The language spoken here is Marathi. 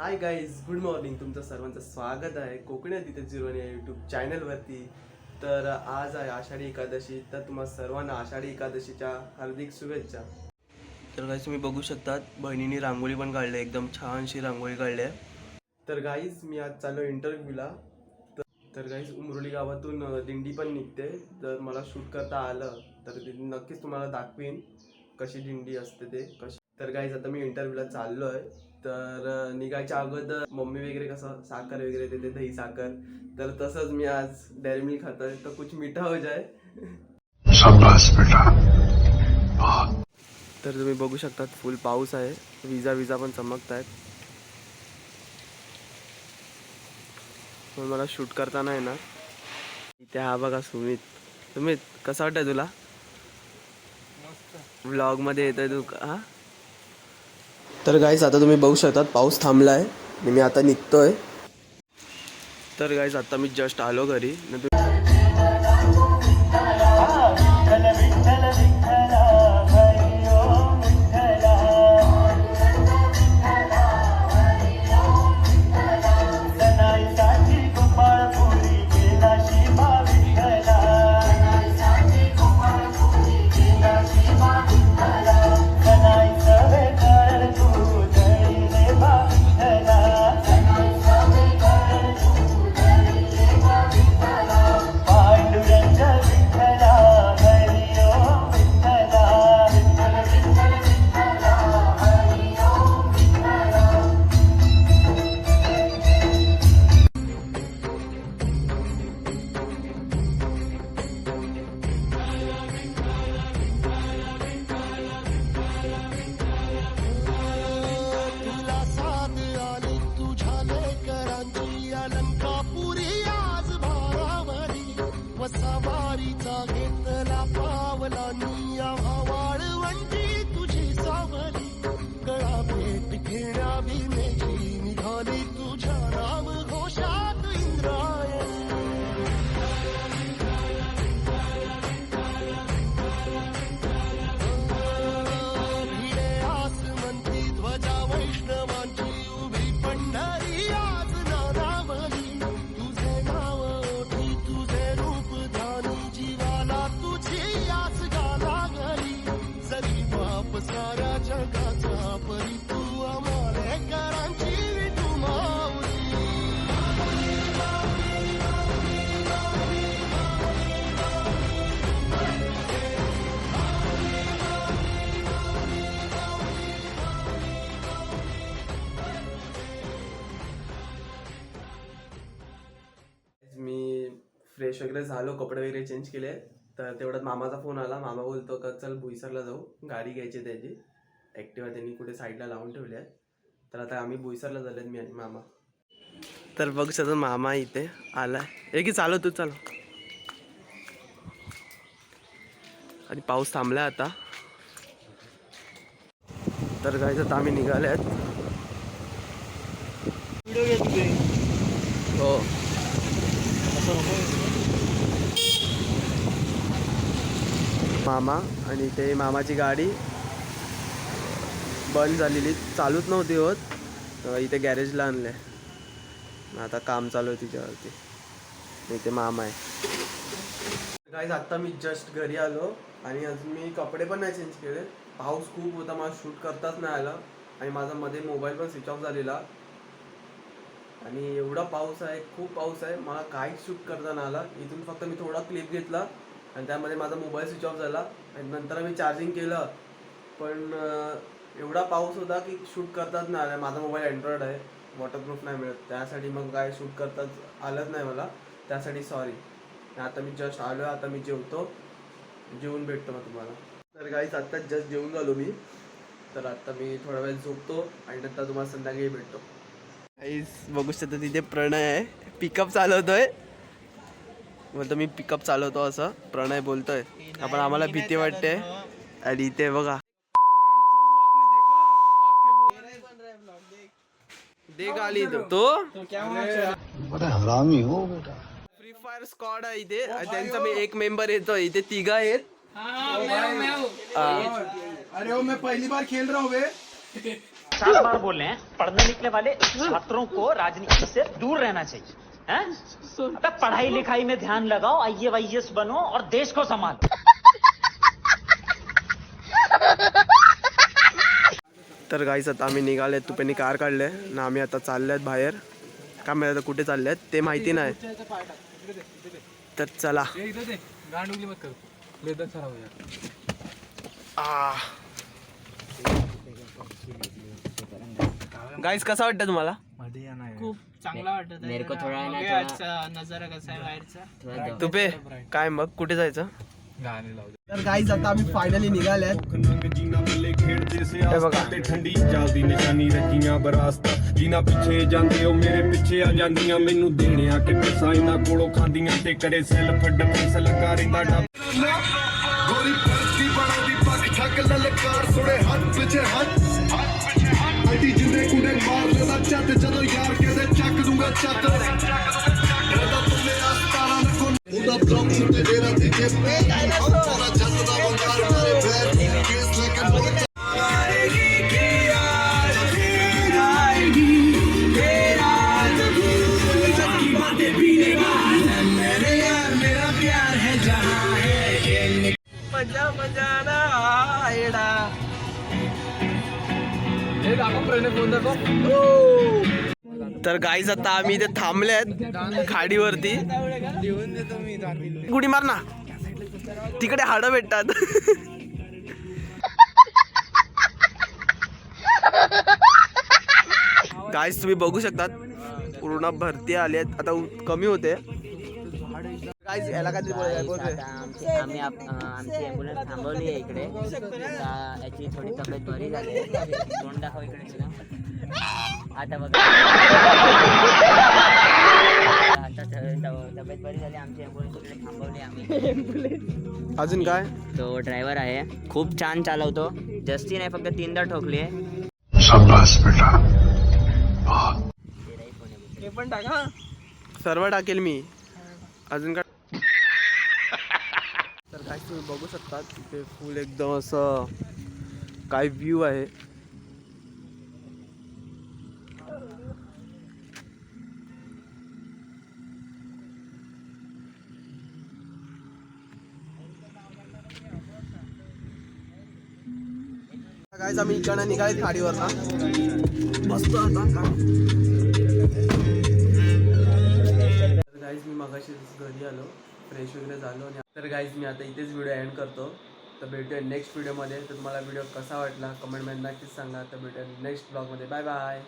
हाय गाईज गुड मॉर्निंग तुमचं सर्वांचं स्वागत आहे. कोकणात तिथे जिरवण या यूट्यूब चॅनलवरती तर आज आहे आषाढी एकादशी. तर तुम्हा सर्वांना आषाढी एकादशीच्या हार्दिक शुभेच्छा. तर गाईज तुम्ही बघू शकतात बहिणीने रांगोळी पण काढली आहे, एकदम छानशी रांगोळी काढली आहे. तर गाईज मी आज चाललो इंटरव्ह्यूला तर तर गाईज उमरोली गावातून दिंडी पण निघते. जर मला शूट करता आलं. तर नक्कीच तुम्हाला दाखवीन कशी दिंडी असते ते. कशी तर गाईज आता मी इंटरव्ह्यूला चाललो आहे तर निघायच्या अगोदर मम्मी वगैरे कसं साखर वगैरे देते दही साखर. तर तसंच मी आज डेअरी मिल्क खातोय. तर कुछ मिठा हो जाय तर तुम्ही बघू शकतात फुल पाऊस आहे. विजा विजा पण चमकत आहेत पण मला शूट करता नाही ना इथे हा बघा सुमित. सुमित कसं वाटतंय तुला? व्लॉगमध्ये येतोय तू हा? तर गाईज आता तुम्ही बघू शकतात पाऊस थांबलाय आणि मी आता निघतोय. तर गाईज आता मी जस्ट आलो घरी. फ्रेश वगैरे झालो कपडे वगैरे चेंज केले. तर तेवढ्यात मामाचा फोन आला. मामा बोलतो का चल बोईसरला जाऊ. गाडी घ्यायची आहे त्याची ॲक्टिवा त्यांनी कुठे साईडला लावून ठेवली आहे. तर आता आम्ही बोईसरला झालेत मी आणि मामा. तर बघू शकतो मामा इथे आलाय. हे की चालव तू चाल आणि पाऊस थांबलाय आता. तर काय आता आम्ही निघाले आहेत. हो. मामा आणि ते मामाची गाडी बंद झालेली. चालूच नव्हती होत. इथे गॅरेजला आणले आता काम चालू आहे तिच्यावरती. इथे मामा आहे. गाईज आत्ता मी जस्ट घरी आलो आणि आज मी कपडे पण नाही चेंज केले. पाऊस खूप होता मला शूट करताच नाही आलं. आणि माझा मध्ये मोबाईल पण स्विच ऑफ झालेला. आणि एवढा पाऊस आहे खूप पाऊस आहे. मला काहीच शूट करता नाही आला. इथून फक्त मी थोडा क्लिप घेतला. आणि त्यामध्ये माझा मोबाईल स्विच ऑफ झाला आणि नंतर मी चार्जिंग केलं. पण एवढा पाऊस होता की शूट करताच नाही आला. माझा मोबाईल अँड्रॉइड आहे. वॉटरप्रूफ नाही मिळत. त्यासाठी मग काय शूट करताच आलंच नाही मला. त्यासाठी सॉरी आता मी जस्ट आलो आता मी जेवतो. जेवून भेटतो मग तुम्हाला. तर गाईच आत्ता जस्ट जेवून झालो मी. तर आता मी थोडा वेळ झोपतो आणि नंतर तुम्हाला संध्याकाळी भेटतो. गाईस बघू शकता तिथे प्रणय आहे. पिकअप चालवतोय. बोलतो मी पिकअप चालवतो असं. प्रणय बोलतोय. आपण आम्हाला भीती वाटते. आणि इथे बघा. देख आली तो. तो? बड़ा हरामी हो बेटा. फ्री फायर स्क्वॉड आहे इथे. त्यांचा मी एक मेंबर येतो. इथे तिघा आहेत. हा. अरे वो मैं पहली बार खेल रहा हूँ बे. पचास बार बोल रहे हैं पढ़ने लिखने वाले छात्रों को राजनीति से दूर रहना चाहिए। हैं? अबे पढ़ाई लिखाई में ध्यान लगाओ आई वाई बनो और देश को संभालो। तर गाईच आता आम्ही निघाले तुपेनी कार काढले. ना आम्ही आता चालले आहेत बाहेर. काय माहिती आता कुठे चालले आहेत ते माहिती नाही. तर चला. गाईज कसा वाटतं तुम्हाला? खूप चांगला वाटत मेरे को थोड़ा है ना बघूया आजचा नजारा कसा आहे बाहेरचा थोड़ा दो तुपे काय मग कुठे जायचं तर गाईज आता आम्ही फायनली निघाले हे बघा ਠੰਡੀ ਚੱਲਦੀ ਨਿਸ਼ਾਨੀ ਰੱਖੀਆਂ ਬਰਾਸਤਾਂ ਜਿਨ੍ਹਾਂ ਪਿੱਛੇ ਜਾਂਦੇ ਉਹ ਮੇਰੇ ਪਿੱਛੇ ਆ ਜਾਂਦੀਆਂ ਮੈਨੂੰ ਦੇਣਿਆ ਕਿ ਪੈਸਾ ਇਹਨਾਂ ਕੋਲੋਂ ਖਾਂਦੀਆਂ ਤੇ ਕਰੇ ਸੈਲਫ ਡਿਫੈਂਸ ਲੱਗਾ ਰਹਿੰਦਾ ਡੱਬ ਗੋਰੀ ਪਰਤੀ ਬਣਾਉਂਦੀ ਪੱਕ ਠੱਕ ਲਲਕਾਰ ਸੁਣੇ ਹੱਥ ਪਿੱਛੇ ਹੱਥ ਲੈਦਾ ਚੱਤ ਜਦੋਂ ਯਾਰ ਕਹਿੰਦੇ ਚੱਕ ਦੂੰਗਾ ਚੱਤ ਇਹਦਾ ਤੁਮੇ ਆਸਤਾਨਾ ਨਾ ਕੋਨ ਉਹਦਾ ਬਲੌਕ ਸੁੱਤੇ ਡੇਰਾ ਤੇ ਜੇ ਪੇ ਸਾਰਾ ਜੱਟ ਦਾ ਬੰਗਾਰ ਮੇਰੇ ਬੈਰ ਕੇਸ ਲੈ ਕੇ ਮੋੜ तर गाईज आता आम्ही इथे थांबले आहेत खाडीवरती. गुडी मार ना. तिकडे हाडं भेटतात. गाईज तुम्ही बघू शकतात पूर्ण भरती आली आहेत. आता कमी होते. गाईज याला काहीतरी आमची आम्ही आमची ॲम्ब्युलन्स थांबवली आहे इकडे. याची थोडी तब्येत बरी झाली आहे. तोंड दाखव इकडे तुला. आता बघा. आता त- त- तब्येत बरी झाली आमची. ॲम्ब्युलन्स इकडे थांबवली आम्ही. अजून काय? तो ड्रायव्हर आहे. खूप छान चालवतो. जस्ती नाही फक्त तीनदा ठोकली आहे. हे पण टाका सर्व टाकेल मी. अजून काय? तर काय तुम्ही बघू शकता तिथे फुल एकदम असं काय व्ह्यू आहे. काय आम्ही इकडनं निघालेत गाडीवर ना बसतो आता. गाईज मी मगाशी घरी आलो फ्रेश वगैरे झालो आणि तर गाईज मी आता इथेच व्हिडिओ एंड करतो. तर भेटूया नेक्स्ट व्हिडिओमध्ये तर तुम्हाला व्हिडिओ कसा वाटला कमेंटमध्ये नक्कीच सांगा. तर भेटूया नेक्स्ट ब्लॉगमध्ये बाय बाय